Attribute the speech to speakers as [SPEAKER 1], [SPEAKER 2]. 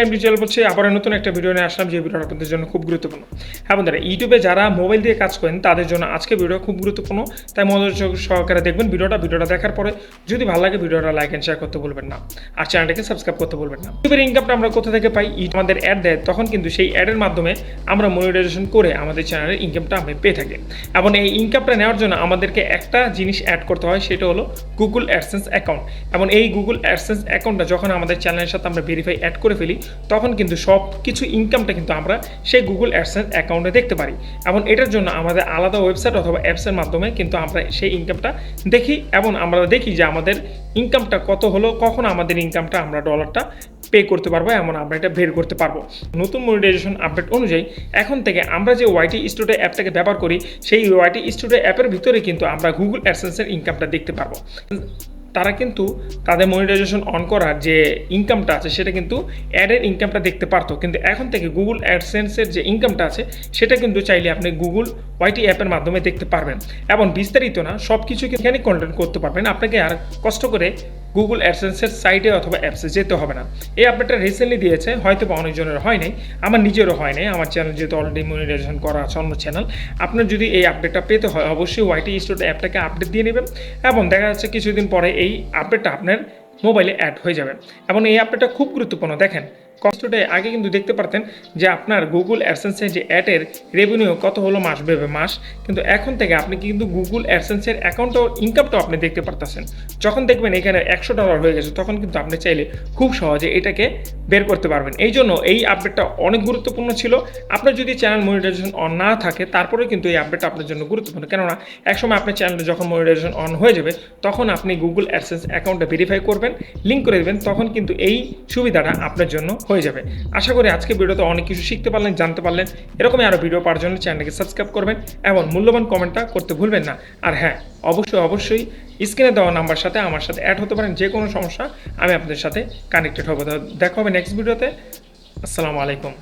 [SPEAKER 1] MD channel বলছে আবার নতুন একটা ভিডিও নিয়ে আসলাম, যে ভিডিওটা আপনাদের জন্য খুব গুরুত্বপূর্ণ। হ্যাঁ বন্ধুরা ইউটিউবে যারা মোবাইল দিয়ে কাজ করেন, তাদের জন্য আজকে ভিডিও খুব গুরুত্বপূর্ণ। তাই মনোযোগ সহকারে দেখবেন ভিডিওটা ভিডিওটা দেখার পরে যদি ভালো লাগে ভিডিওটা লাইক অ্যান্ড শেয়ার করতে বলবেন না। আর চ্যানেলটাকে সাবস্ক্রাইব করতে বলবেন না। ইউটিউবের ইনকামটা আমরা কোথা থেকে পাই? আমাদের অ্যাড দেয়, তখন কিন্তু সেই অ্যাডের মাধ্যমে আমরা মনিটাইজেশন করে আমাদের চ্যানেলের ইনকামটা আমরা পেয়ে থাকি। এবং এই ইনকামটা নেওয়ার জন্য আমাদেরকে একটা জিনিস অ্যাড করতে হয়, সেটা হলো গুগল অ্যাডসেন্স অ্যাকাউন্ট এবং এই গুগল অ্যাডসেন্স অ্যাকাউন্টটা যখন আমাদের চ্যানেলের সাথে আমরা ভেরিফাই অ্যাড করে ফেলি তখন কিন্তু সব কিছু ইনকামটা কিন্তু আমরা সেই গুগল অ্যাডসেন্স অ্যাকাউন্টে দেখতে পারি। এবং এটার জন্য আমাদের আলাদা ওয়েবসাইট অথবা অ্যাপসের মাধ্যমে কিন্তু আমরা সেই ইনকামটা দেখি এবং আমরা দেখি যে আমাদের ইনকামটা কত হলো, কখন আমাদের ইনকামটা আমরা ডলারটা পে করতে পারব এমন আমরা এটা বের করতে পারব। নতুন মনিটাইজেশন আপডেট অনুযায়ী এখন থেকে আমরা যে ওয়াইটি স্টুডিও অ্যাপটাকে ব্যবহার করি, সেই ওয়াইটি স্টুডিও অ্যাপের ভিতরে কিন্তু আমরা গুগল অ্যাডসেন্সের ইনকামটা দেখতে পারব। তারা কিন্তু তাদের মনিটাইজেশন অন করার যে ইনকামটা আছে, সেটা কিন্তু অ্যাডের ইনকামটা দেখতে পারতো। কিন্তু এখন থেকে গুগল অ্যাডসেন্সের যে ইনকামটা আছে, সেটা কিন্তু চাইলে আপনি গুগল ওয়াইটি অ্যাপের মাধ্যমে দেখতে পারবেন। এবং বিস্তারিত না সব কিছু এখানে কন্টেন্ট করতে পারবেন। আপনাকে আর কষ্ট করে গুগল অ্যাডসেন্সের সাইটে অথবা অ্যাপসে যেতে হবে না। এই আপডেটটা রিসেন্টলি দিয়েছে, হয়তো বা অনেকজনের হয় নাই, আমার নিজেরও হয় নাই, আমার চ্যানেল যেহেতু অলরেডি মনিটাইজেশন করা আছে, অন্য চ্যানেল আপনার যদি এই আপডেটটা পেতে হয়, অবশ্যই ওয়াইটি স্টোর অ্যাপটাকে আপডেট দিয়ে নেবেন এবং দেখা যাচ্ছে কিছুদিন পরে এই আপডেটটা আপনার মোবাইলে অ্যাড হয়ে যাবে। এবং এই আপডেটটা খুব গুরুত্বপূর্ণ, দেখেন কষ্টটা আগে কিন্তু দেখতে পারতেন যে আপনার গুগল অ্যাডসেন্সের যে অ্যাডের রেভিনিউ কত হলো মাস ভেবে মাস। কিন্তু এখন থেকে আপনি কিন্তু গুগল অ্যাডসেন্সের অ্যাকাউন্টও ইনকামটাও আপনি দেখতে পারতেছেন। যখন দেখবেন এখানে একশো ডলার হয়ে গেছে, তখন কিন্তু আপনি চাইলে খুব সহজে এটাকে বের করতে পারবেন। এই জন্য এই আপডেটটা অনেক গুরুত্বপূর্ণ ছিল। আপনার যদি চ্যানেল মনিটাইজেশন অন না থাকে তারপরে কিন্তু এই আপডেটটা আপনার জন্য গুরুত্বপূর্ণ। কেননা একসময় আপনার চ্যানেলটা যখন মনিটাইজেশন অন হয়ে যাবে, তখন আপনি গুগল অ্যাডসেন্স অ্যাকাউন্টটা ভেরিফাই করবেন লিঙ্ক করে দেবেন, তখন কিন্তু এই সুবিধাটা আপনার জন্য হয়ে যাবে। আশা করি আজকে ভিডিওতে অনেক কিছু শিখতে পারলেন, জানতে পারলেন। এরকমই আরও ভিডিও পাওয়ার জন্য চ্যানেলকে সাবস্ক্রাইব করবেন এবং মূল্যবান কমেন্টটা করতে ভুলবেন না। আর হ্যাঁ অবশ্যই অবশ্যই স্ক্রিনে দেওয়া নাম্বার সাথে আমার সাথে অ্যাড হতে পারেন যে কোনো সমস্যা আমি আপনাদের সাথে কানেক্টেড হব। দেখা হবে নেক্সট ভিডিওতে আসসালামু আলাইকুম।